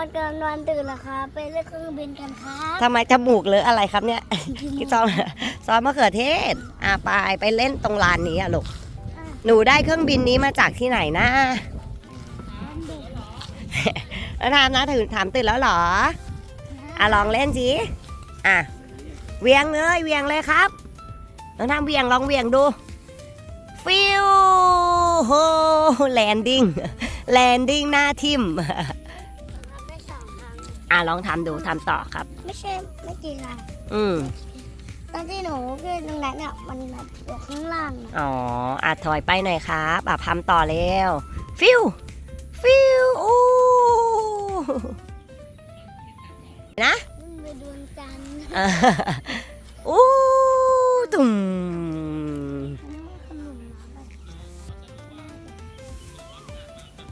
อนกลางวันตื่นแล้วครับไปเล่นเครื่องบินกันครับทำไมจมูกเลอะอะไรครับเนี่ยพี่ซอมซอสมะเขือเทศ อะไปไปเล่นตรงลานนี้อะลูกหนูได้เครื่องบินนี้มาจากที่ไหนนะแล้วถามนะถึงถามตื่นแล้วเหรอ อะลองเล่นสิอะเวียงเลยเวียงเลยครับลองทำเวียงลองเวียงดูฟิวโฮแลนดิ้งแลนดิ้งหน้าทิมไม่สองครั้ง อะลองทำดูทำต่อครับ ไม่ใช่ไม่กี่ครั้งอืมตอนที่หนูขึ้นตรงนั้นเนี่ยมันแบบอยู่ข้างล่างอะอ๋ออาถอยไปหน่อยครับอะทำต่อเร็วฟิวฟิวโอ้นะขึ้นไปดวงจันทร์อ่าอู้ตุ่มอันนี้มันขนมนะแบบ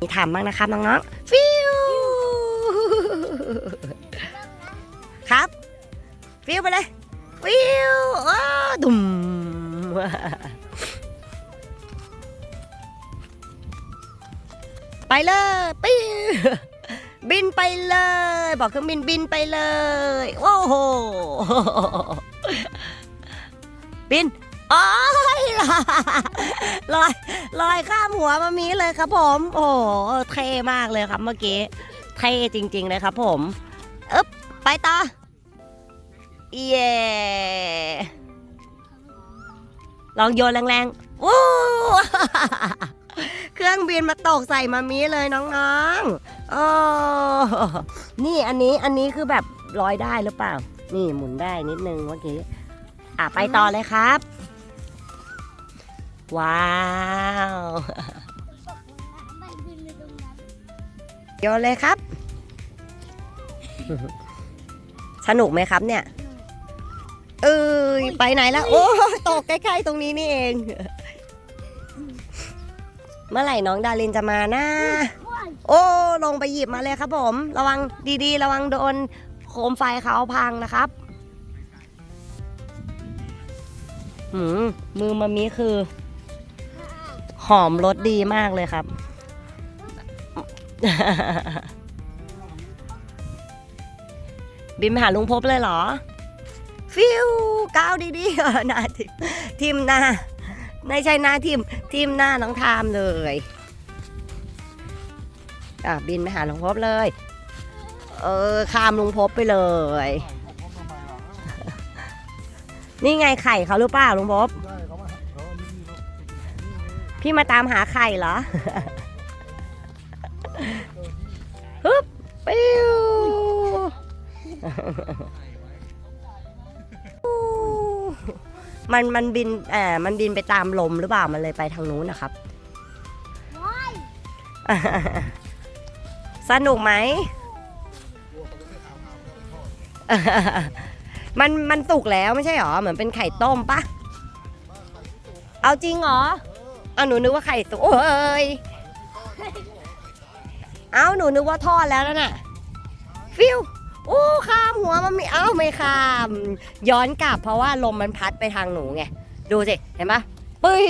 มีทำบ้างนะครับน้องๆฟิ ฟิวไปเลยฟิวอ้าตุ่มไปเลยปิ้วบินไปเลย บอกเครื่องบินบินไปเลย โอ้โห บินอ๋อลอยลอยข้ามหัวมามีเลยครับผม โอ้โหเท่มากเลยครับเมื่อกี้ เท่จริง ๆ เลยครับผม อึ๊บ ไปต่อ เย้ลองโยนแรงๆวู้เครื่องบินมาตกใส่มามีเลยน้องๆโอ้นี่อันนี้อันนี้คือแบบลอยได้หรือเปล่า นี่หมุนได้นิดนึงเมื่อกี้ อะไปต่อเลยครับ ว้าว โยนเลยครับ สนุกไหมครับเนี่ย เอ้ยไปไหนแล้วโอ้ตกใกล้ๆตรงนี้นี่เอง เมื่อไหร่น้องดารินจะมานะว้ายโอ้ลงไปหยิบมาเลยครับผม ระวังดีๆ ระวังโดนโคมไฟเขาพังนะครับหืมมือมามีคือ หอมรสดีมากเลยครับ บินไปหาลุงพบเลยเหรอ ฟิวก้าวดีๆหน้าทิมทิมหน้าไม่ใช่หน้าทิมทิมหน้าน้องทามเลยอะบินไปหาลุงพบเลย เออข้ามลุงพบไปเลย นี่ไงไข่เขาหรือเปล่าลุงพบพี่มาตามหาไข่เหรอฮึบปิ้ว มันมันบินเอ่อมันบินไปตามลมหรือเปล่ามันเลยไปทางนู้นนะครับว้ายสนุกไหม มันมันสุกแล้วไม่ใช่หรอ เหมือนเป็นไข่ต้มปะเอาจริงเหรอเอาหนูนึกว่าไข่สุกโอ้ยเอาหนูนึกว่าทอดแล้วนั่นน่ะฟิว อู้ข้ามหัวมันไม่เอาไม่ข้าม ย้อนกลับเพราะว่าลมมันพัดไปทางหนูไง ดูสิ เห็นปะปุ้ย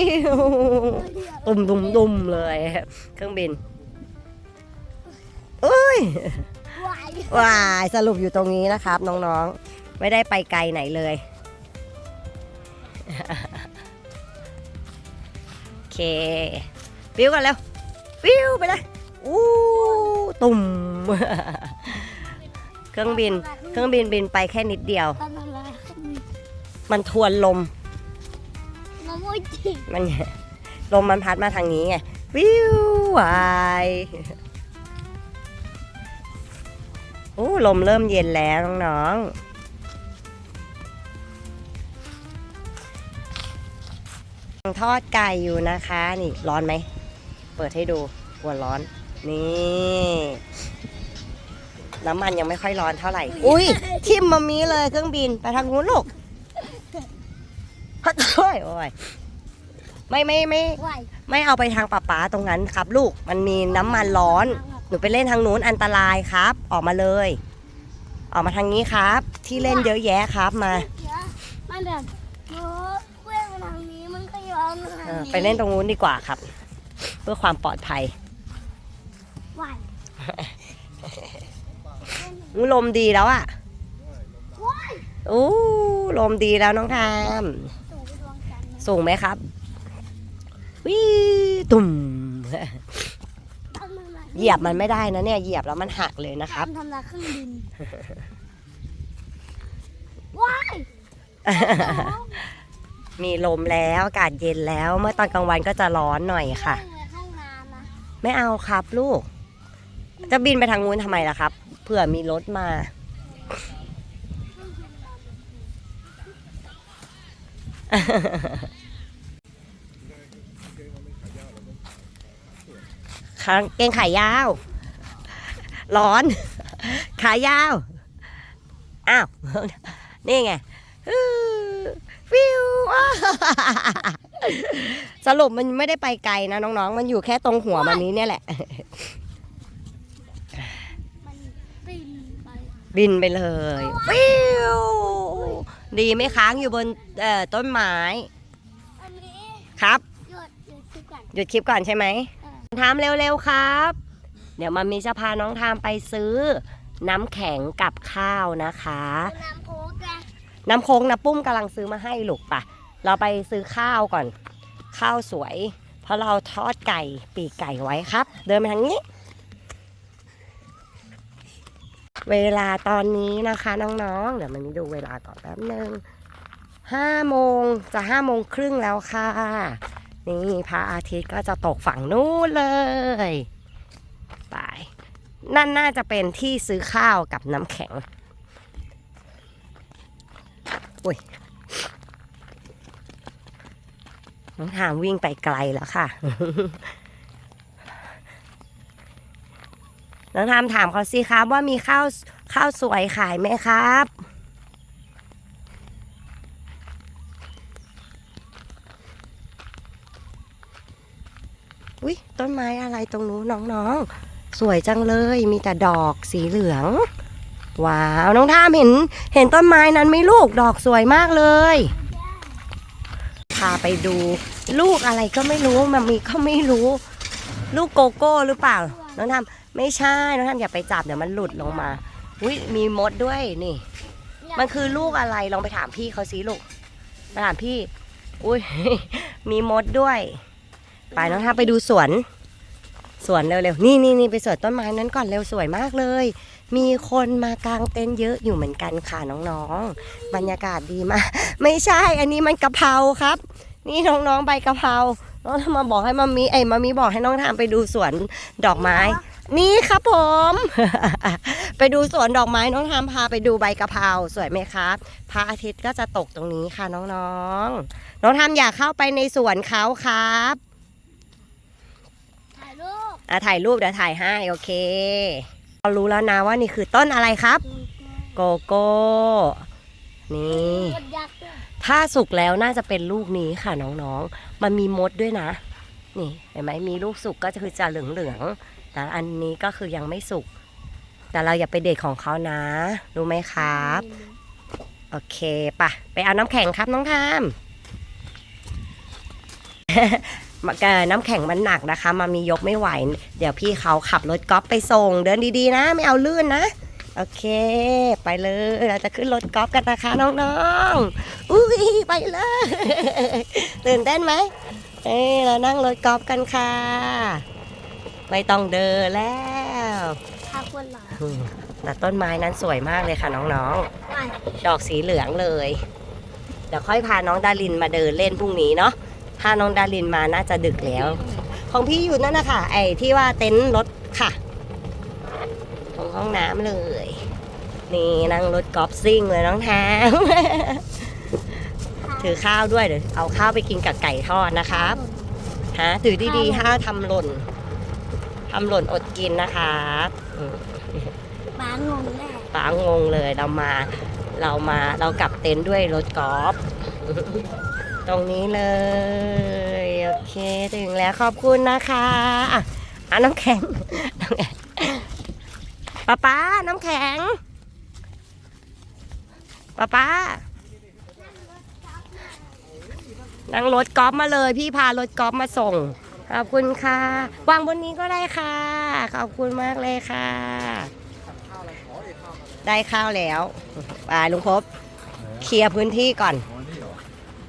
ตุ่มตุ่มตุ่มเลย เครื่องบินเอ้ยว้ายว้ายสรุปอยู่ตรงนี้นะครับ น้องๆ ไม่ได้ไปไกลไหนเลย โอเคฟิวกันแล้วฟิวไปเลยอู้ตุ่ม เครื่องบิน เครื่องบินบินไปแค่นิดเดียวตอนนั้นอะไรขึ้นมันทวนลมมะม่วงจริงมันลมมันพัดมาทางนี้ไง วิววายโอ้ลมเริ่มเย็นแล้วน้องๆทอดไก่อยู่นะคะ นี่ร้อนไหม เปิดให้ดูหัวร้อน นี่ น้ำมันยังไม่ค่อยร้อนเท่าไหร่ อุ้ยทิมมามีเลยเครื่องบินไปทางนู้นลูกโอ้ยโอ้ยไม่ไม่ไม่ว้ายไม่เอาไปทางป่าป๋าตรงนั้นครับ ลูกมันมีน้ำมันร้อน หนูไปเล่นทางนู้นอันตรายครับ ออกมาเลย ออกมาทางนี้ครับ ที่เล่นเยอะแยะครับมาเดี๋ยวมันแบบโอ้เว้ยมาทางนี้มันก็ย้อนมาทางเออนี้ไปเล่นตรงนู้นดีกว่าครับ เพื่อความปลอดภัยว้ายปลา ลมดีแล้วอะว้ายอู้ลมดีแล้วน้องทามสูงไปดวงจันทร์นะสูงไหมครับวิตุ่มทำอะไรเหยียบมันไม่ได้นะเนี่ยเหยียบแล้วมันหักเลยนะครับทำทำลายเครื่องบินว้ายมีลมแล้วอากาศเย็นแล้ว เมื่อตอนกลางวันก็จะร้อนหน่อยค่ะเล่นในห้องน้ำนะไม่เอาครับลูก จะบินไปทางนู้นทำไมล่ะครับ เผื่อมีรถมา ขางเกงขายาว ร้อน ขายาว อ้าว นี่ไงอื้อฟิวอ้าสรุปมันไม่ได้ไปไกลนะน้องๆ มันอยู่แค่ตรงหัวมันนี้เนี่ยแหละ มันปีนไป บินไปเลยฟิวดีไม่ค้างอยู่บนเอ่อต้นไม้อันนี้ครับหยุดหยุดทุกกันหยุดคลิปก่อนใช่ไหมเออทามเร็วๆครับ เดี๋ยวมามีจะพาน้องทามไปซื้อ น้ำแข็งกับข้าวนะคะเอาน้ำโค้กแกน้ำโค้งนะปุ้มกำลังซื้อมาให้ลูกปะเราไปซื้อข้าวก่อน ข้าวสวย เพราะเราทอดไก่ปีกไก่ไว้ครับ เดินไปทางนี้ เวลาตอนนี้นะคะน้องๆ เดี๋ยวมันดูเวลาก่อนแป๊บนึงห้าโมงจะห้าโมงครึ่งแล้วค่ะ นี่พระอาทิตย์ก็จะตกฝั่งนู้นเลยไปนั่นน่าจะเป็นที่ซื้อข้าวกับน้ำแข็งอุ้ยน้องทามวิ่งไปไกลแล้วค่ะ น้องทามถามเขาสิครับว่ามีข้าวข้าวสวยขายไหมครับอุ้ยต้นไม้อะไรตรงนู้นน้องๆ สวยจังเลยมีแต่ดอกสีเหลือง ว้าว น้องทามเห็นเห็นต้นไม้นั้นไหมลูกดอกสวยมากเลย พาไปดูลูกอะไรก็ไม่รู้มันมีก็ไม่รู้ ลูกโกโก้หรือเปล่า น้องทำไม่ใช่น้องทำอย่าไปจับเดี๋ยวมันหลุดลงมาอุ้ยมีมดด้วยนี่ มันคือลูกอะไรลองไปถามพี่เขาสิลูกไปถามพี่ อุ้ยมีมดด้วย ไปน้องทำไปดูสวนสวนเร็วๆนี่นี่นี่ไปสวนต้นไม้นั้นก่อนเร็วสวยมากเลย มีคนมากางเต็นท์เยอะอยู่เหมือนกันค่ะน้องๆ บรรยากาศดีมาก ไม่ใช่ อันนี้มันกะเพราครับ นี่น้องๆใบกะเพรา น้องทำมาบอกให้มามีไอ้ยมามีบอกให้น้องทามไปดูสวนดอกไม้ นี่ครับผม ไปดูสวนดอกไม้น้องทามพาไปดูใบกะเพราสวยไหมครับพระอาทิตย์ก็จะตกตรงนี้ค่ะน้องๆ น้องทามอยากเข้าไปในสวนเขาครับถ่ายรูปอะถ่ายรูปเดี๋ยวถ่ายให้โอเคเรารู้แล้วนะว่านี่คือต้นอะไรครับ โกโก้ นี่กดยักษ์ด้วย ถ้าสุกแล้วน่าจะเป็นลูกนี้ค่ะน้องๆ มันมีมดด้วยนะ นี่เห็นไหมมีลูกสุกก็คือจะเหลืองๆ แต่อันนี้ก็คือยังไม่สุก แต่เราอย่าไปเด็ดของเขานะ รู้ไหมครับ โอเคปะไปเอาน้ำแข็งครับน้องทามเอ่อน้ำแข็งมันหนักนะคะมามียกไม่ไหว เดี๋ยวพี่เขาขับรถกอล์ฟไปส่ง เดินดีๆนะ ไม่เอาลื่นนะ โอเค ไปเลย เราจะขึ้นรถกอล์ฟกันนะคะน้องๆ อุ้ยไปเลย ตื่นเต้นไหมเอ้ยเรานั่งรถกอล์ฟกันค่ะ ไม่ต้องเดินแล้วพาคนหลังอืมแต่ต้นไม้นั้นสวยมากเลยค่ะน้องๆไปดอกสีเหลืองเลย เดี๋ยวค่อยพาน้องดารินมาเดินเล่นพรุ่งนี้เนาะ ถ้าน้องดารินมาน่าจะดึกแล้ว ของพี่อยู่นั่นนะคะไอ้ที่ว่าเต็นท์รถค่ะต รงห้องน้ำเลย นี่นั่งรถกอล์ฟซิ่งเลยน้องแทมถือข้าวด้วยเดี๋ยวเอาข้าวไปกินกับไก่ทอดนะครับฮะถือดีๆห้าทำหล่นทำหล่นอดกินนะครับอืมปางงแน่ป้างงเลยเรามาเรามาเรากลับเต็นท์ด้วยรถกอล์ฟตรงนี้เลย โอเค ถึงแล้วขอบคุณนะคะอะอะน้ำแข็งน้ำแข็ง ป้าป้าน้ำแข็งป้าป้านั่งรถกอล์ฟมาเลยพี่พารถกอล์ฟมาส่ง ขอบคุณค่ะ วางบนนี้ก็ได้ค่ะ ขอบคุณมากเลยค่ะ ได้ข้าวแล้วไปลุงพบ เคลียร์พื้นที่ก่อน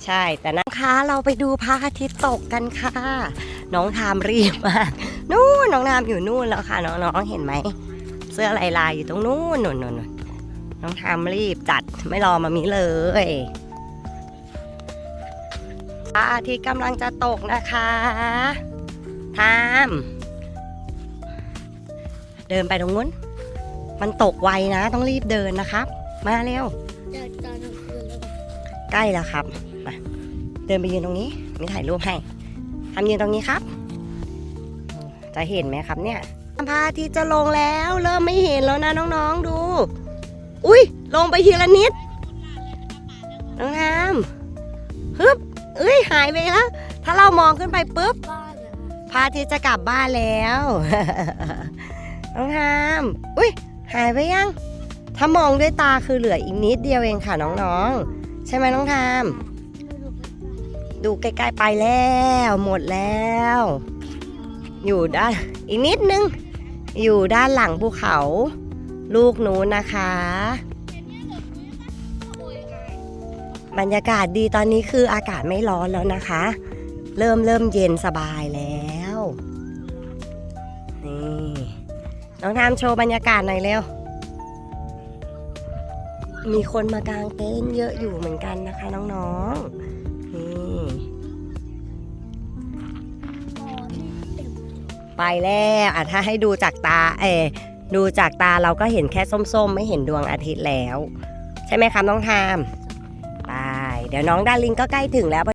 ใช่แต่นะคะเราไปดูพระอาทิตย์ตกกันค่ะ น้องทามรีบมากนู่นน้องนามอยู่นู่นแล้วค่ะ น้องๆเห็นไหม เสื้อลายลายอยู่ตรงนู้นนู่นนนน้องทามรีบจัดไม่รอมามีเลยพระอาทิตย์กำลังจะตกนะคะทามเดินไปตรงนู้น มันตกไวนะ ต้องรีบเดินนะครับ มาเร็วใกล้แล้วครับมาเดินไปยืนตรงนี้ มีถ่ายรูปให้ทำยืนตรงนี้ครับ จะเห็นไหมครับเนี่ย พระอาทิตย์จะลงแล้ว เริ่มไม่เห็นแล้วนะน้องๆดู อุ้ยลงไปทีละนิด น้องน้ำฮึบเอ้ยหายไปแล้วถ้าเรามองขึ้นไปปุ๊บบ้ารอพระอาทิตย์จะกลับบ้านแล้วน้องทามอุ้ยหายไปยัง ถ้ามองด้วยตาคือเหลืออีกนิดเดียวเองค่ะน้องๆ ใช่ไหมน้องทามดูใกล้ๆไปแล้ว หมดแล้ว อยู่ด้านอีกนิดนึง อยู่ด้านหลังภูเขา ลูกนู้นนะคะ บรรยากาศดีตอนนี้คืออากาศไม่ร้อนแล้วนะคะ เริ่มเริ่มเย็นสบายแล้วนี่น้องทามโชว์บรรยากาศหน่อยเร็วมีคนมากางเต็นท์เยอะอยู่เหมือนกันนะคะน้องๆ ไปแล้วอะถ้าให้ดูจากตาเอดูจากตาเราก็เห็นแค่ส้มๆ ไม่เห็นดวงอาทิตย์แล้ว ใช่ไหมครับน้องทามไปเดี๋ยวน้องดารินก็ใกล้ถึงแล้ว